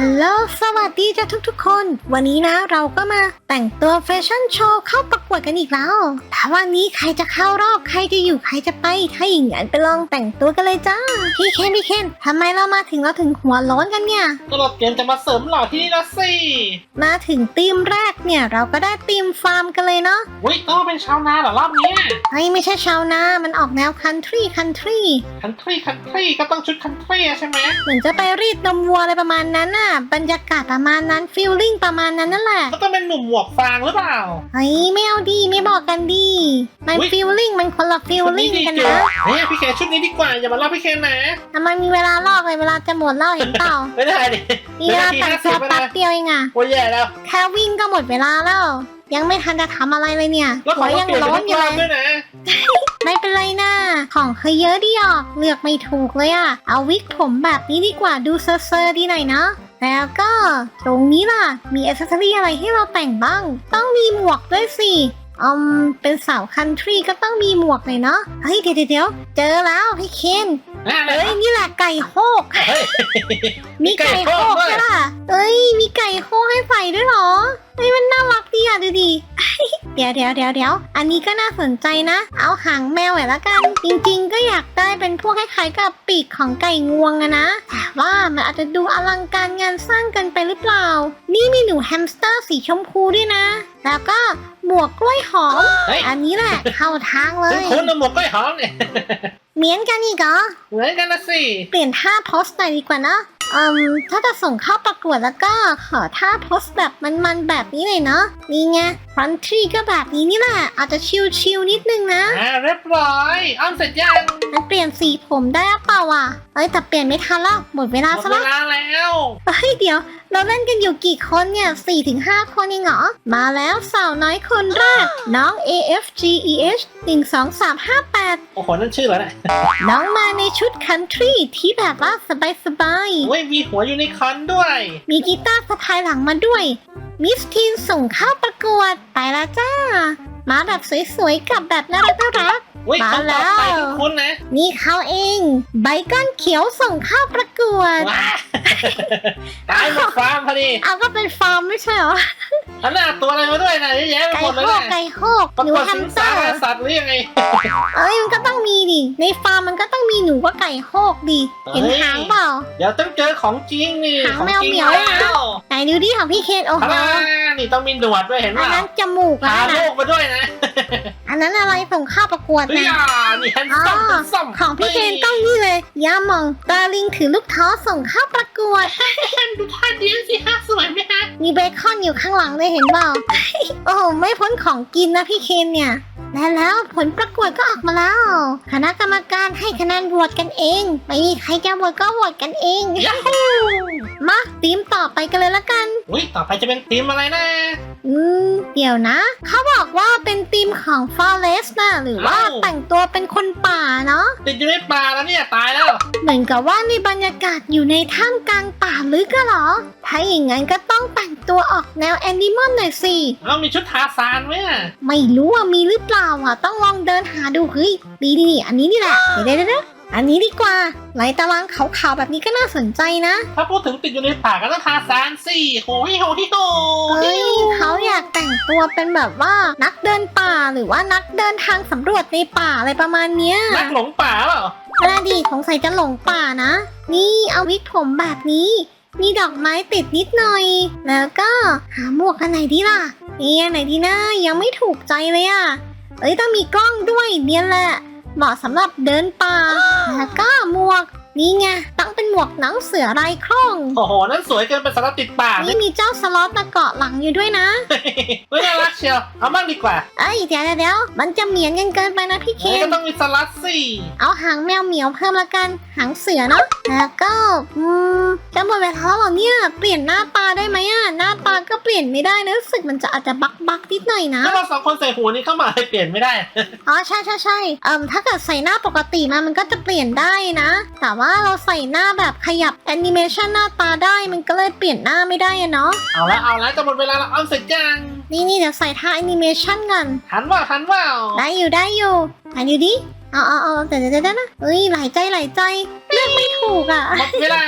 ฮัลโหล สวัสดีจ้ะทุกๆคน วันนี้นะเราก็มาแต่งตัวแฟชั่นโชว์เข้าประกวดกันอีกแล้ว ถ้าวันนี้ใครจะเข้ารอบใครจะอยู่ใครจะไป ถ้าอย่างนั้นไปลองแต่งตัวกันเลยจ้า พี่เคนพี่เคนทำไมเรามาถึงเราถึงหัวโล้นกันเนี่ย ก็เราเตรียมจะมาเสริมหล่อที่นี่ละสิมาถึงธีมแรกเนี่ยเราก็ได้ธีมฟาร์มกันเลยเนาะอุ้ยต้องมาเป็นชาวนาเหรอรอบเนี้ยเฮ้ยไม่ใช่ชาวนา มันออกแนวคันทรีคันทรีคันทรีคันทรีก็ต้องชุดคันทรีใช่ไหมเหมือนจะไปรีดนมวัวอะไรประมาณนั้นน่ะบรรยากาศประมาณนั้นฟีลลิ่งประมาณนั้นนั่นแหละก็ต้องเป็นหนุ่มหมวกฟางหรือเปล่า เฮ้ยไม่เอาดีไม่บอกกันดีมันอุ๊ยฟีลลิ่งมันคนละฟีลชุดลิ่นี้งดีกันเกินนะเนี่ยพี่แกชุดนี้ดีกว่าอย่ามาล่าพี่แกนะทำไมมีเวลาลอกเลยเวลาจะหมดแล้วเห็นเปล่า ไม่ได้ดิมีเวลาแต่งตัวแป๊บเดียวเองอะโอ้ยแย่แล้วแค่วิ่งก็หมดเวลาแล้ว ยังไม่ทันจะทำอะไรเลยเนี่ยแล้วขหัอวงยังเปลี่ยนร้เป็อนนอยู่รเลอบยด้วยนะไม่เป็นไรนะของเคยเยอะดีออกเลือกไม่ถูกเลยอะเอาวิกผมแบบนี้ดีกว่าดูเซอร์เซอร์ดีหน่อยนะ แล้วก็ตรงนี้ล่ะ มีอ c เซสซอรี่อะไรให้เราแต่งบ้าง ต้องมีหมวกด้วยสิอืมเป็นสาวคันทรีก็ต้องมีหมวกเลยเนาะ เฮ้ยเดี๋ยวเดี๋ยวเจอแล้วพี่เคน น่าเลเอ้ยยนี่แหละไก่โฮก เฮ้ย มีไก่โฮกด้วยใช่ป่ะเอ้ย มีไก่โฮกให้ใส่ด้วยเหรอเฮ้ยมันน่ารักดีอะดูดิ เดี๋ยวเดี๋ยวเดี๋ยวเดี๋ยวอันนี้ก็น่าสนใจนะ เอาหางแมวไว้ละกัน จริงๆ ก็อยากได้เป็นพวกคล้ายๆกับปีกของไก่งวงอะนะ แต่ว่ามันอาจจะดูอลังการงานสร้างเกันไปหรือเปล่า นี่มีหนูแฮมสเตอร์สีชมพูด้วยนะ แล้วก็หมวกกล้วยหอม เฮ้ย อันนี้แหละเข้าทางเลคุณยคุณเอาหมวกกล้วยหอมเนี่ย เหมือนกันอีกเหรอ เหมือนกันนะสิ เปลี่ยนท่าโพสหน่อยดีกว่านะอืมถ้าจะส่งเข้าประกวดแล้วก็ขอท่าโพสแบบมันๆแบบนี้เลยเนาะนี่ไงฟรอนทรีก็แบบนี้นี่แหละอาจจะชิลๆนิดนึงนะอ่าเรียบร้อยอ้อมเสร็จยังมันเปลี่ยนสีผมได้หรือเปล่าอะเอ้ยแต่เปลี่ยนไม่ทันแล้วหมดเวลาหมดซะเวแล้วลาแล้วเฮ้ยเดี๋ยว เราเล่นกันอยู่กี่คนเนี่ย4ถึง5คนเองเหรอมาแล้วสาวน้อยคนแรกน้อง AFGEH 1 2 3 5 8 โอ้โหนั่นชื่อแล้วนะน้องมาในชุดคันทรีที่แบบว่าสบายๆโอ้ยมีหัวยูนิคอร์นด้วย มีกีตาร์สะพายหลังมาด้วย มิสทีนส่งเข้าประกวด ไปแล้วจ้า มาแบบสวยๆ กับแบบน่ารักน่ารักอุ้ยมาคนต่อแล้วไปคุณนะนี่เขาเอง ใบก้อนเขียวส่งเข้าประกวด ว้า ตายหมดฟาร์มพอดี เอาก็เป็นฟาร์มไม่ใช่เหรอ แล้วหน้าตัวอะไรมาด้วยนะเยอะแยะไปไก่หมดเลยโฮกนะไก่โฮกประหนูกวดแฮสิมงสเตอสารร์สัตว์หรือยังไง เอ้ยมันก็ต้องมีดิ ในฟาร์มมันก็ต้องมีหนูกับไก่โฮกดิ เห็นเฮ้ย หางเปล่า เดี๋ยวต้องเจอของจริงนี่หางของแมวจริงเหมียวแล้เลยนะวไหนดูดิของพี่เคนโอ้โหอ่านี่ต้องมีหนวดด้วยเห็นอันเปล่านั้นจมูกพาแล้วลูนะกมาด้วยนะอันนั้นอะไรส่งเข้าประกวดเฮ้ยนะอ่านี่แฮนซ์ซัมอ๋อแฮนซ์ซัมของพี่เคนต้องนี่เลยย่ามองตาลิงถือลูกท้อส่งเข้าประกวด ดูท่าดีสิฮะสวยไหมฮะมีเบคอนอยู่ข้างหลังเลยเห็นเปล่า โอ้โหไม่พ้นของกินนะพี่เคนเนี่ยและแล้วผลประกวดก็ออกมาแล้ว คณะกรรมการให้คะแนนโหวตกันเอง ไม่มีใครจะโหวตก็โหวตกันเองมาทีมต่อไปกันเลยละกัน อุ้ยต่อไปจะเป็นทีมอะไรนะ อืมเดี๋ยวนะ เขาบอกว่าเป็นทีมของ Forest นะหรือว่าอ้าวแต่งตัวเป็นคนป่าเนาะ ติดอยู่ในป่าแล้วเนี่ยตายแล้ว เหมือนกับว่าในบรรยากาศอยู่ในถ้ำกลางป่าลึกก็หรอ ถ้าอย่างนั้นก็ต้องแต่งตัวออกแนวแอนิมอลหน่อยสิเอามีชุดทาซานไหมอะไม่รู้ว่ามีหรือเปล่าอะ ต้องลองเดินหาดูเฮ้ยดีดีอันนี้นี่แหละ เดี๋ยวเดี๋ยวเดี๋ยว อันนี้ดีกว่าลายตารางขาวๆแบบนี้ก็น่าสนใจนะ ถ้าพูดถึงติดอยู่ในป่าก็ต้องทาซานสิโหยโหยโหเฮ้ยเขาอยากแต่งตัวเป็นแบบว่านักเดินป่าหรือว่านักเดินทางสำรวจในป่าอะไรประมาณเนี้ยนักหลงป่าเปล่าน่าดีสงสัยจะหลงป่านะ นี่เอาวิกผมแบบนี้ มีดอกไม้ติดนิดหน่อย แล้วก็หาหมวกอันไหนดีล่ะนี่อันไหนดีนะยังไม่ถูกใจเลยอะเอ้ยต้องมีกล้องด้วยเนี่ยแหละ เหมาะสำหรับเดินป่า แล้วก็หมวก นี่ไงต้องเป็นหมวกหนังเสือลายคล้อง โอ้โห นั่นสวยเกินไปสำหรับติดป่านี่มีเจ้าสล็อตมาเกาะหลังอยู่ด้วยนะ เฮ้ยน่ารักเชียวเอาบ้างดีกว่า เอ้ยเดี๋ยวเดี๋ยวเดี๋ยวมันจะเหมียนกันเกินไปนะพี่เคเฮ้ยนก็ต้องมีสลัดสิเอาหางแมวเหมียวเพิ่มละกัน หางเสือเนาะ แล้วก็ อืมจะหมดเวลาแล้วเหรอเนี่ย เปลี่ยนหน้าตาได้ไหมอะหน้าตาก็เปลี่ยนไม่ได้นะรู้สึกมันจะอาจจะบักบักนิดหน่อยนะ ถ้าเราสองคนใส่หัวนี้เข้ามาให้เปลี่ยนไม่ได้ อ๋อใช่ใช่ใช่เอ่มถ้าเกิดใส่หน้าปกติมามันก็จะเปลี่ยนได้นะ แต่ว่าเราใส่หน้าแบบขยับแอนิเมชันหน้าตาได้มันก็เลยเปลี่ยนหน้าไม่ได้อะเนาะเอาละเอาละจะหมดเวลาแล้วเอาเสร็จยังนี่นี่เดี๋ยวใส่ท่าแอนิเมชันกันหันว่าหันว่าได้อยู่ได้อยู่ไหนดูดิเอาเอาเอาเดี๋ยวเดี๋ยวเดี๋ยวนะเอ้ยหลายใจหลายใจเลือกไม่ถูกอะหมดเวลา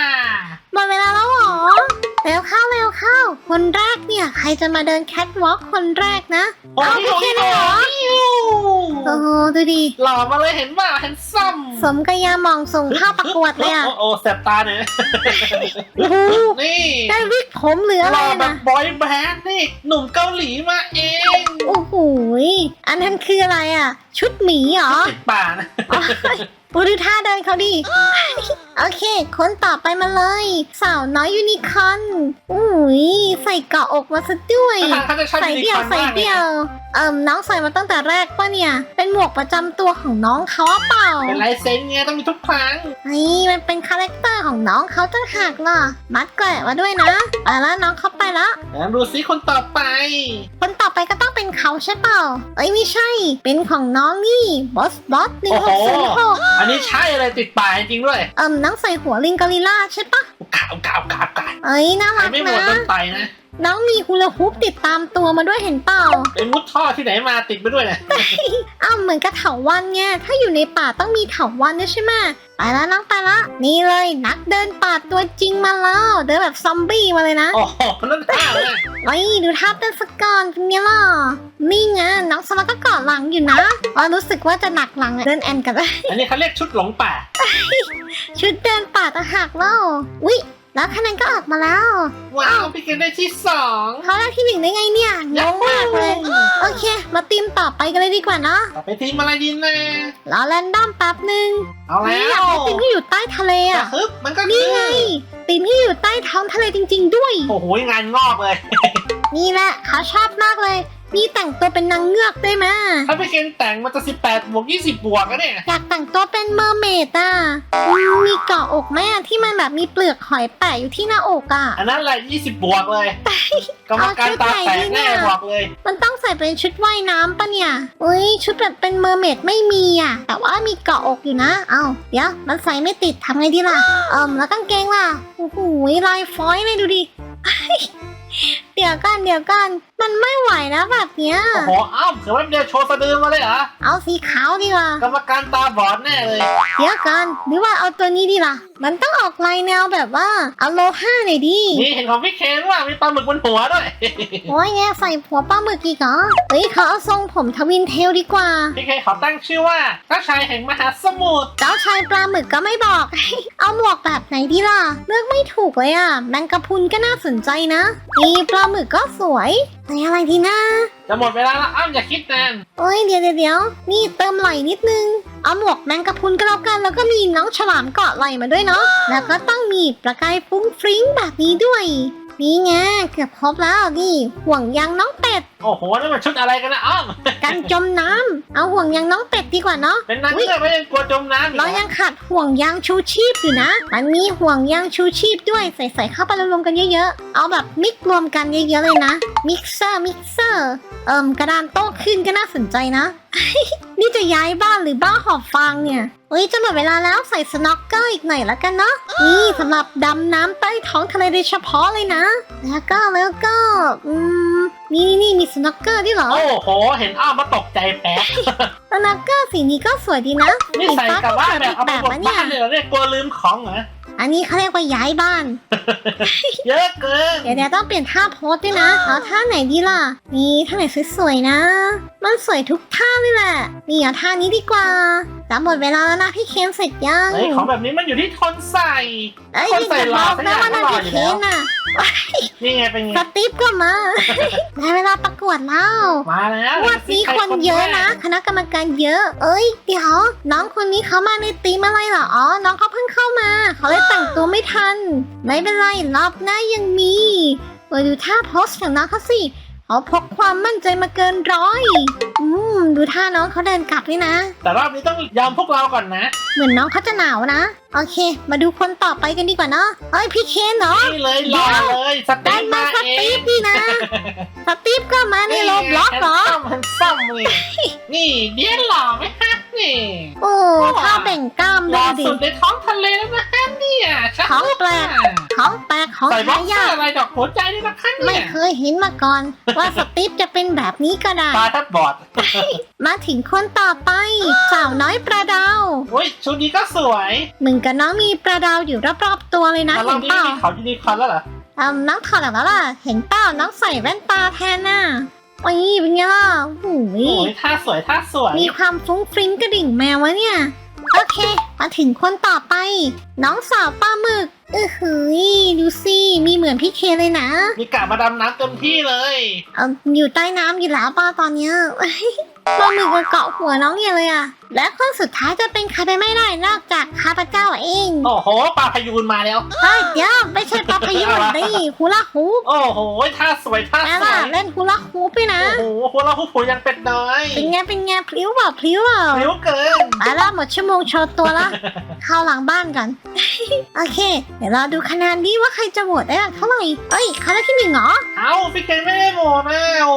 หมดเวลาแล้วเหรอไหนคนแรกเนี่ย ใครจะมาเดินแคทวอล์กคนแรกนะโอ้ยโอ้ยโอ้ย โอ้โหดูดิ หล่อมาเลยเห็นว่าเห็นซ้ำสมกับยามองส่งเข้าประกวดเลยอะ โอ้โอ้แสบตาเนี่ยโอ้โหนี่ได้วิกผมหรืออะหไรล่อแบนะบบอยแบนด์นี่หนุ่มเกาหลีมาเองโอ้โหยอันนั้นคืออะไรอะ ชุดหมีเหรอติดป่านะโอ้ดูท่าเดินเขาดิ โอเค คนต่อไปมาเลย สาวน้อยยูนิคอร์นอุ้ยใส่เกาะอกมาซะด้วย ทางเขาจะชอบใส่ยูนิเดี่คยวอร์นใส่มากเลยเดี่ยว เอิมน้องใส่มาตั้งแต่แรกปะเนี่ย เป็นหมวกประจำตัวของน้องเขาหรือเปล่าเป็นลายเซ็นไงต้องมีทุกครั้ง นี่มันเป็นคาแรคเตอร์ของน้องเขาตั้งหากล่ะมัดแกะมาด้วยนะไปแล้วน้องเขาไปละแล้วดูซิคนต่อไป คนต่อไปก็ต้องเป็นเขาใช่เปล่า เอ้ยไม่ใช่ เป็นของน้องนี่บอสบอสหนึ่งโอ้หโหกศูนย์หกอันนี้ใช่เลยติดป่าจริงๆด้วยเอิมน้องใส่หัวลิงกอริลล่าใช่ปะกาวกาวกาวกาวเอ้ยน่าใครรักไม่หมดนะ ต้นไตนะ น้องมีฮูลาฮูปติดตามตัวมาด้วยเห็นเปล่า เป็นมุดท่อที่ไหนมาติดไปด้วยนะอ้าวเหมือนกับเถาวันไงถ้าอยู่ในป่าต้องมีเถาวันด้วยใช่ไหมไปแล้วน้องไปละ นี่เลยนักเดินป่าตัวจริงมาแล้ว เดินแบบซอมบี้มาเลยนะโอ้โหนั่นท่าเลยไอ้ยดูท่าเต้นสกอนเป็นไงล่ะนี่ไงน้องสมัครก็เกาะหลังอยู่นะว่ารู้สึกว่าจะหนักหลังอะเดินแอนกันอันนี้เขาเรียกชุดหลงป่า ชุดเดินป่าต่างหากเล่าอุ๊ย แล้วคะแนนก็ออกมาแล้ว ว้าวพี่เกดได้ที่สองเขาได้ที่หนึ่งได้ไงเนี่ยงงมากเลย โอเค มาตีมต่อไปกันเลยดีกว่าเนาะต่อไปทีมอะไรดีนะรอแรนดอมแป๊บหนึ่งเอาแล้นี่อยากวได้ตีมที่อยู่ใต้ทะเลกระอะฮึบมันก็นี่คือไงตีมที่อยู่ใต้ท้องทะเลจริง ๆ ด้วย โอ้โหงานงอกเลย นี่แหละเขาชอบมากเลย นี่แต่งตัวเป็นนางเงือกด้วยมะถ้าพี่เกดแต่งมันจะ18บวก20บวกอะเนี่ย อยากแต่งตัวเป็นเมอร์เมดอะอืมมีเกาะอกไหมอะที่มันแบบมีเปลือกหอยแปะอยู่ที่หน้าอกอะ อันนั้นแหละ20บวกเลยกรรมการตาแตกแน่บอกเลย มันต้องใส่เป็นชุดว่ายน้ำปะเนี่ย อุ้ยชุดแบบเป็นเมอร์เมดไม่มีอะ แต่ว่ามีเกาะอกอยู่นะ เอาเดี๋ยวมันใส่ไม่ติดทำไงดีล่ะ เอิมแล้วกางเกงล่ะ โอ้โหลายฟอยล์เลยดูดิ เดี๋ยวกันเดี๋ยวกัน มันไม่ไหวนะแบบเนี้ย โอ้โหเอ้าเผื่อว่าเดียวโชว์สะดือมาเลยเหรอเอาสีขาวดีกว่ากรรมการตาบอดแน่เลย เดี๋ยวกันหรือว่าเอาตัวนี้ดีล่ะ มันต้องออกลายแนวแบบว่าอโลฮาหน่อยดินี่เห็นของพี่เคนว่ามีปลาหมึกบนหัวด้วย โอ้ยแงใส่หัวปลาหมึกอีกเหรอเฮ้ยเขาเอาทรงผมทวินเทลดีกว่า พี่เคนขอตั้งชื่อว่าเจ้าชายแห่งมหาสมุทรเจ้าชายปลาหมึกก็ไม่บอก เอาหมวกแบบไหนดีล่ะ เลือกไม่ถูกเลยอะแมงกะพรุนก็น่าสนใจนะนี่ปลาหมึกก็สวยแต่อะไรดีนะ จะหมดเวลาแล้วอ้าวอย่าคิดนานโอ้ยเดี๋ยวเดี๋ยวเดี๋ยวนี่เติมไหลนิดนึง เอาหมวกแมงกะพรุนก็แล้วกัน แล้วก็มีน้องฉลามเกาะไหลมาด้วยเนาะ แล้วก็ต้องมีประกายฟุ้งฟริ้งแบบนี้ด้วย นี่ไงเกือบครบแล้วนี่ห่วงยางน้องเป็ด โอ้โหนี่มันชุดอะไรกันนะอ้อมกันจมน้ำเอาห่วงยางน้องเป็ดดีกว่าเนาะ เป็นนางเงือกไม่ยังกลัวจมน้ำอีกเราเหรอยังขาดห่วงยางชูชีพอยู่นะ มันมีห่วงยางชูชีพด้วยใส่ๆเข้าไปรวมๆกันเยอะๆ เอาแบบมิกรวมกันเยอะๆเลยนะ มิกเซอร์มิกเซอร์ เอิ่มกระดานโต้ขึ้นก็น่าสนใจนะ นี่จะย้ายบ้านหรือบ้านหอบฟางเนี่ยเฮ้ยจะหมดเวลาแล้วใส่สน็อกเกอร์อีกหน่อยละกันเนาะ นี่สำหรับดำน้ำใต้ท้องทะเลโดยเฉพาะเลยนะ แล้วก็แล้วก็ อืม นี่นี่มีสน็อกเกอร์ด้วยเหรอ โอ้โห เห็นอ้อมมาตกใจแป๊บสน็อกเกอร์สีนี้ก็สวยดีนะนี่สีใส่ฟ้ากัก็บว่าสวยแบอีบกเอาแบไปบบนนะเนี่บ้ายนเลยเหรอเนี่ยกลัวลืมของเหรอ อันนี้เขาเรียกว่าย้ายบ้าน เยอะเกินเดี๋ยวเดี๋ยวต้องเปลี่ยนท่าโพสด้วยนะ เอาท่าไหนดีล่ะ นี่ท่าไหนสวยๆนะ มันสวยทุกท่าเลยแหละ นี่เอาท่านี้ดีกว่าจะหมดเวลาแล้วนะพี่เคนเสร็จยังเฮ้ยของแบบนี้มันอยู่ที่ทนใส่เอ้ยคนใส่อย่าหบล่ออกสักนะอย่างว่านั่นก็หล่อพี่อยู่เคแล้วนน่ะนี่ไงเป็นไงสติปก็มาได้เวลาประกวดแล้วมาแล้วงวันนี้คนเยอะนะ คณะกรรมการเยอะ เอ้ยเดี๋ยวน้องคนนี้เขามาในตีมอะไรเหรอ อ๋อ น้องเขาเพิ่งเข้ามาเขาเลยแต่งตัวไม่ทัน ไม่เป็นไรรอบหน้ายังมีมาดูท่าโพสของน้องเขาสิ เขาพกความมั่นใจมาเกินร้อย อืม ดูท่าน้องเขาเดินกลับนี่นะ แต่รอบนี้ต้องยอมพวกเราก่อนนะ เหมือนน้องเขาจะหนาวนะ โอเค มาดูคนต่อไปกันดีกว่าเนาะเอ้ยพี่เคนเหรอนี่เลยรอเลยสเต็ได้ปมามาสเอตีงฟนี่นะ สตีฟก็มาในโลบล็อกเหรอซ่อมมันซ่อมเลยนี่เดียนหล่อไหมฮะนี่โอ้ท่าแบ่งกล้ามหด้ล่วอยดิ สุดในท้องทะเลแล้วนะฮะเนี่ยชักของแปลก ของแปลกของใส่บ็อหากเซอยากร์อะไรดอกหัวใจนี่นะคะไม่เนี่ยเคยเห็นมาก่อน ว่าสตีฟจะเป็นแบบนี้ก็ได้ ตาแทบบอดมาถึงคนต่อไปสาวน้อยประดาวอุ้ยชุดนี้ก็สวยเหมือนกับน้องมีประดาวอยู่รอบๆตัวเลยนะแต่รอเห็บนนี้เปล่ามีเขายูนิคอร์นแล้วเหรออ่าน้องถอดออกแล้วล่ะ เห็นเปล่าน้องใส่แว่นตาแทนน่ะโอ้ยเป็นไงล่ะโอ้โหโอ้ยท่าสวยท่าสวยมีความฟุ้งฟริ้งกระดิ่งแมววะเนี่ย โอเค มาถึงคนต่อไป น้องสาวปลาหมึก เออหือดูสิมีเหมือนพี่เคเลยนะ มีกะมาดำน้ำเต็มที่เลย เอาอยู่ใต้น้ำอยู่แล้วป้าตอนเนี้ย ปลาหมึกมันเกาะหัวน้องเนี่ยเลยอะและคนสุดท้ายจะเป็นใครไปไม่ได้นอกจากข้าพเจ้าเองโอ้โหปลาพยูนมาแล้ว เฮ้ยเดี๋ยวไม่ใช่ปลาพยูนดิฮูลาฮูปโอ้โหท่าสวยท่าแม่สวล่ะยเล่นฮูลาฮูปด้วยนะ โอ้โหพวกเราผู้ผูยังเป็ดน้อยเป็นไงเป็นไงพลิ้วเปล่าพลิ้วเปล่า เร็วเกินไปละหมดชั่วโมงโชว์ตัวละ เข้าหลังบ้านกัน โอเคเดี๋ยวเราดูคะแนนดีว่าใครจะโหวตได้เท่าไหร่เอ้ยเขาได้ที่หนึ่งเหรอ เอ้าพี่เคนไม่ได้โหมดนะโอ้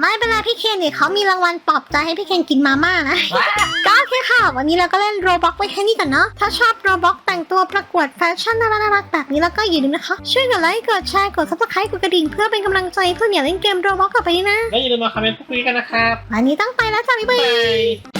ไม่เป็นไรพี่เคนเนี่ยเขามีรางวัลปลอบใจให้พี่เคนกินมาม่านะว้าก็โอเคค่ะ วันนี้เราก็เล่นโรบ็อกไว้แค่นี้ก่อนเนาะ ถ้าชอบโรบ็อกแต่งตัวประกวดแฟชั่นน่ารักๆแบบนี้แล้วก็อย่าลืมนะคะ ช่วยกดไลค์กดแชร์กดซับสไครต์กดกระดิ่งเพื่อเป็นกำลังใจเพื่ออย่าเล่นเกมโรบ็อกกับไปด้วยนะ แล้วอย่าลืมมาคอมเมนต์พูดคุยกันนะครับวันนี้ต้องไปแล้วจ้าบ๊ายบาบายย